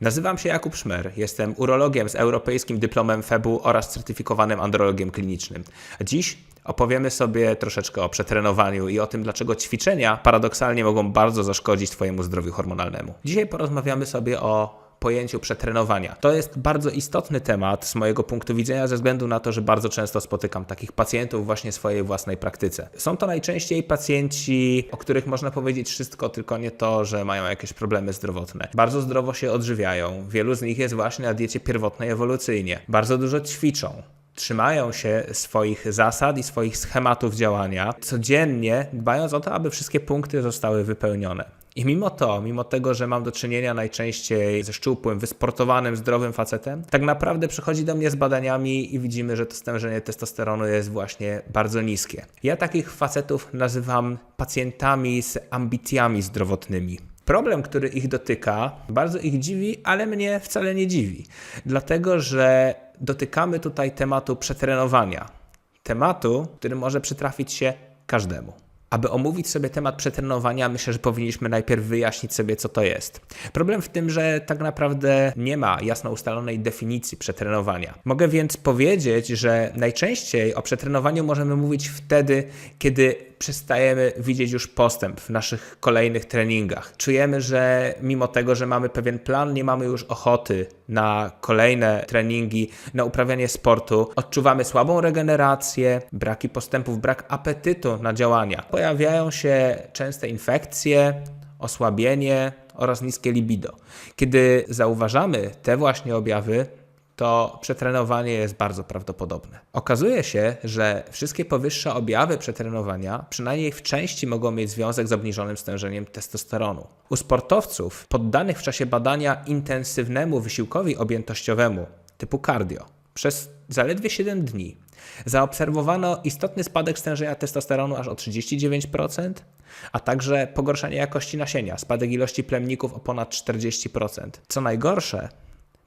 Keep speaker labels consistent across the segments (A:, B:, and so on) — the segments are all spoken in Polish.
A: Nazywam się Jakub Szmer, jestem urologiem z europejskim dyplomem FEBU oraz certyfikowanym andrologiem klinicznym. Dziś opowiemy sobie troszeczkę o przetrenowaniu i o tym, dlaczego ćwiczenia paradoksalnie mogą bardzo zaszkodzić Twojemu zdrowiu hormonalnemu. Dzisiaj porozmawiamy sobie o pojęciu przetrenowania. To jest bardzo istotny temat z mojego punktu widzenia, ze względu na to, że bardzo często spotykam takich pacjentów właśnie w swojej własnej praktyce. Są to najczęściej pacjenci, o których można powiedzieć wszystko, tylko nie to, że mają jakieś problemy zdrowotne. Bardzo zdrowo się odżywiają. Wielu z nich jest właśnie na diecie pierwotnej ewolucyjnie. Bardzo dużo ćwiczą trzymają się swoich zasad i swoich schematów działania, codziennie dbając o to, aby wszystkie punkty zostały wypełnione. I mimo to, mimo tego, że mam do czynienia najczęściej ze szczupłym, wysportowanym, zdrowym facetem, tak naprawdę przychodzi do mnie z badaniami i widzimy, że to stężenie testosteronu jest właśnie bardzo niskie. Ja takich facetów nazywam pacjentami z ambicjami zdrowotnymi. Problem, który ich dotyka, bardzo ich dziwi, ale mnie wcale nie dziwi, dlatego że dotykamy tutaj tematu przetrenowania. Tematu, który może przytrafić się każdemu. Aby omówić sobie temat przetrenowania, myślę, że powinniśmy najpierw wyjaśnić sobie, co to jest. Problem w tym, że tak naprawdę nie ma jasno ustalonej definicji przetrenowania. Mogę więc powiedzieć, że najczęściej o przetrenowaniu możemy mówić wtedy, kiedy przestajemy widzieć już postęp w naszych kolejnych treningach. Czujemy, że mimo tego, że mamy pewien plan, nie mamy już ochoty na kolejne treningi, na uprawianie sportu. Odczuwamy słabą regenerację, braki postępów, brak apetytu na działania. Pojawiają się częste infekcje, osłabienie oraz niskie libido. Kiedy zauważamy te właśnie objawy, to przetrenowanie jest bardzo prawdopodobne. Okazuje się, że wszystkie powyższe objawy przetrenowania przynajmniej w części mogą mieć związek z obniżonym stężeniem testosteronu. U sportowców poddanych w czasie badania intensywnemu wysiłkowi objętościowemu typu cardio przez zaledwie 7 dni zaobserwowano istotny spadek stężenia testosteronu aż o 39%, a także pogorszenie jakości nasienia, spadek ilości plemników o ponad 40%. Co najgorsze,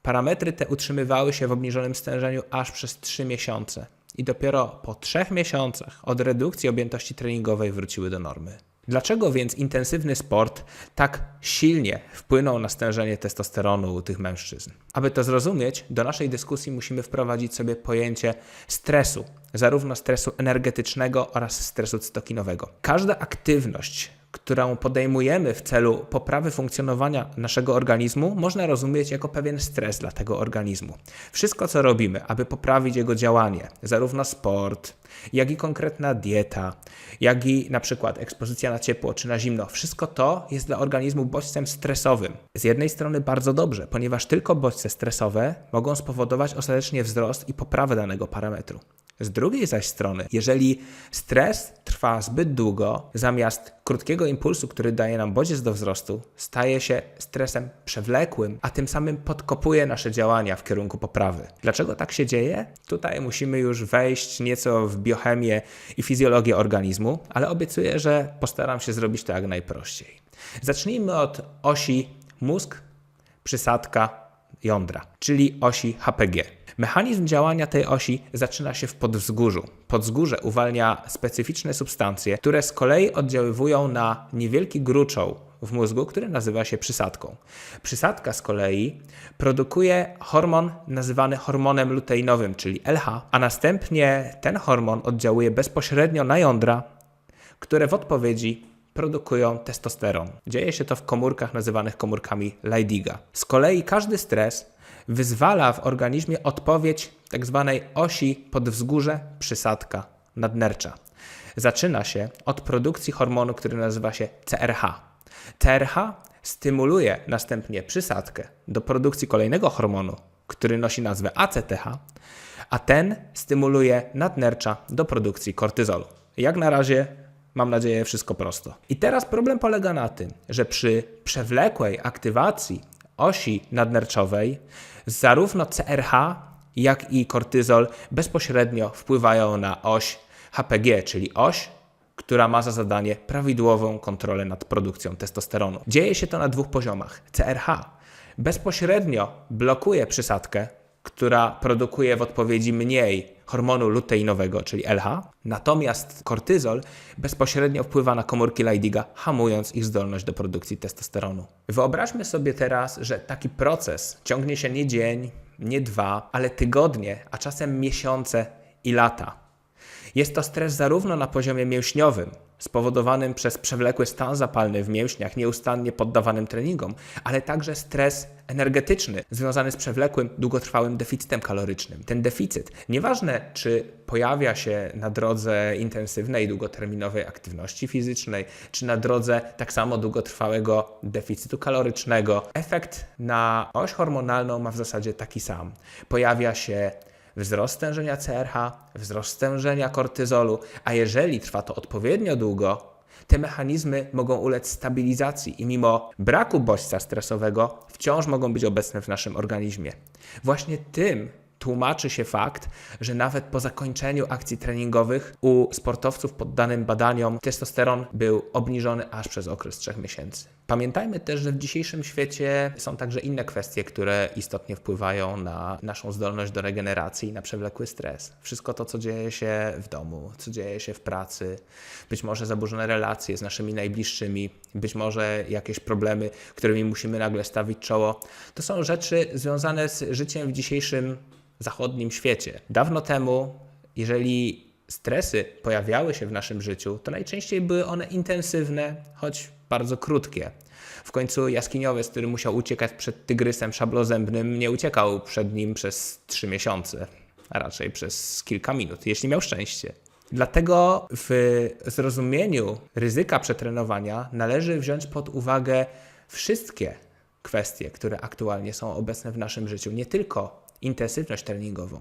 A: Parametry te utrzymywały się w obniżonym stężeniu aż przez 3 miesiące i dopiero po 3 miesiącach od redukcji objętości treningowej wróciły do normy. Dlaczego więc intensywny sport tak silnie wpłynął na stężenie testosteronu u tych mężczyzn? Aby to zrozumieć, do naszej dyskusji musimy wprowadzić sobie pojęcie stresu, zarówno stresu energetycznego oraz stresu cytokinowego. Każda aktywność, którą podejmujemy w celu poprawy funkcjonowania naszego organizmu, można rozumieć jako pewien stres dla tego organizmu. Wszystko, co robimy, aby poprawić jego działanie, zarówno sport, jak i konkretna dieta, jak i na przykład ekspozycja na ciepło czy na zimno, wszystko to jest dla organizmu bodźcem stresowym. Z jednej strony bardzo dobrze, ponieważ tylko bodźce stresowe mogą spowodować ostatecznie wzrost i poprawę danego parametru. Z drugiej zaś strony, jeżeli stres trwa zbyt długo, zamiast krótkiego impulsu, który daje nam bodziec do wzrostu, staje się stresem przewlekłym, a tym samym podkopuje nasze działania w kierunku poprawy. Dlaczego tak się dzieje? Tutaj musimy już wejść nieco w biochemię i fizjologię organizmu, ale obiecuję, że postaram się zrobić to jak najprościej. Zacznijmy od osi mózg, przysadka, jądra, czyli osi HPG. Mechanizm działania tej osi zaczyna się w podwzgórzu. Podzgórze uwalnia specyficzne substancje, które z kolei oddziaływują na niewielki gruczoł w mózgu, który nazywa się przysadką. Przysadka z kolei produkuje hormon nazywany hormonem luteinowym, czyli LH, a następnie ten hormon oddziałuje bezpośrednio na jądra, które w odpowiedzi produkują testosteron. Dzieje się to w komórkach nazywanych komórkami Leydiga. Z kolei każdy stres wyzwala w organizmie odpowiedź tzw. Tak osi podwzgórze przysadka nadnercza. Zaczyna się od produkcji hormonu, który nazywa się CRH. CRH stymuluje następnie przysadkę do produkcji kolejnego hormonu, który nosi nazwę ACTH, a ten stymuluje nadnercza do produkcji kortyzolu. Jak na razie Mam nadzieję, wszystko prosto. I teraz problem polega na tym, że przy przewlekłej aktywacji osi nadnerczowej zarówno CRH, jak i kortyzol bezpośrednio wpływają na oś HPG, czyli oś, która ma za zadanie prawidłową kontrolę nad produkcją testosteronu. Dzieje się to na dwóch poziomach. CRH bezpośrednio blokuje przysadkę, która produkuje w odpowiedzi mniej hormonu luteinowego, czyli LH. Natomiast kortyzol bezpośrednio wpływa na komórki Leydiga, hamując ich zdolność do produkcji testosteronu. Wyobraźmy sobie teraz, że taki proces ciągnie się nie dzień, nie dwa, ale tygodnie, a czasem miesiące i lata. Jest to stres zarówno na poziomie mięśniowym, spowodowanym przez przewlekły stan zapalny w mięśniach, nieustannie poddawanym treningom, ale także stres energetyczny związany z przewlekłym, długotrwałym deficytem kalorycznym. Ten deficyt, nieważne czy pojawia się na drodze intensywnej, długoterminowej aktywności fizycznej, czy na drodze tak samo długotrwałego deficytu kalorycznego, efekt na oś hormonalną ma w zasadzie taki sam. Pojawia się wzrost stężenia CRH, wzrost stężenia kortyzolu, a jeżeli trwa to odpowiednio długo, te mechanizmy mogą ulec stabilizacji i mimo braku bodźca stresowego wciąż mogą być obecne w naszym organizmie. Właśnie tym tłumaczy się fakt, że nawet po zakończeniu akcji treningowych u sportowców poddanym badaniom testosteron był obniżony aż przez okres 3 miesięcy. Pamiętajmy też, że w dzisiejszym świecie są także inne kwestie, które istotnie wpływają na naszą zdolność do regeneracji i na przewlekły stres. Wszystko to, co dzieje się w domu, co dzieje się w pracy, być może zaburzone relacje z naszymi najbliższymi, być może jakieś problemy, którymi musimy nagle stawić czoło, to są rzeczy związane z życiem w dzisiejszym zachodnim świecie. Dawno temu, jeżeli stresy pojawiały się w naszym życiu, to najczęściej były one intensywne, choć bardzo krótkie. W końcu jaskiniowiec, który musiał uciekać przed tygrysem szablozębnym, nie uciekał przed nim przez trzy miesiące, a raczej przez kilka minut, jeśli miał szczęście. Dlatego w zrozumieniu ryzyka przetrenowania należy wziąć pod uwagę wszystkie kwestie, które aktualnie są obecne w naszym życiu, nie tylko intensywność treningową.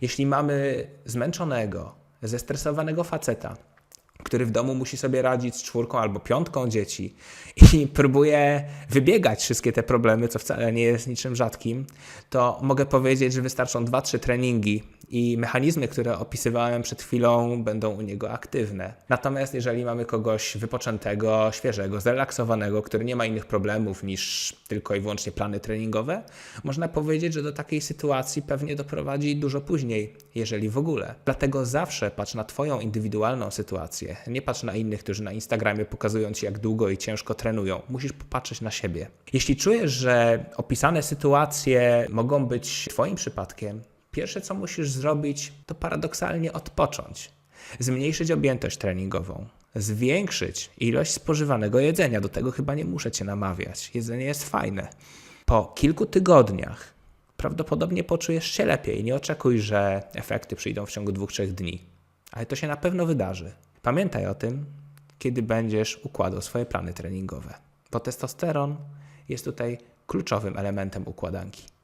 A: Jeśli mamy zmęczonego, zestresowanego faceta, który w domu musi sobie radzić z czwórką albo piątką dzieci i próbuje wybiegać wszystkie te problemy, co wcale nie jest niczym rzadkim, to mogę powiedzieć, że wystarczą 2-3 treningi i mechanizmy, które opisywałem przed chwilą, będą u niego aktywne. Natomiast jeżeli mamy kogoś wypoczętego, świeżego, zrelaksowanego, który nie ma innych problemów niż tylko i wyłącznie plany treningowe, można powiedzieć, że do takiej sytuacji pewnie doprowadzi dużo później, jeżeli w ogóle. Dlatego zawsze patrz na Twoją indywidualną sytuację. Nie patrz na innych, którzy na Instagramie pokazują Ci, jak długo i ciężko trenują. Musisz popatrzeć na siebie. Jeśli czujesz, że opisane sytuacje mogą być Twoim przypadkiem, Pierwsze, co musisz zrobić, to paradoksalnie odpocząć, zmniejszyć objętość treningową, zwiększyć ilość spożywanego jedzenia. Do tego chyba nie muszę cię namawiać. Jedzenie jest fajne. Po kilku tygodniach prawdopodobnie poczujesz się lepiej. Nie oczekuj, że efekty przyjdą w ciągu dwóch, trzech dni, ale to się na pewno wydarzy. Pamiętaj o tym, kiedy będziesz układał swoje plany treningowe, bo testosteron jest tutaj kluczowym elementem układanki.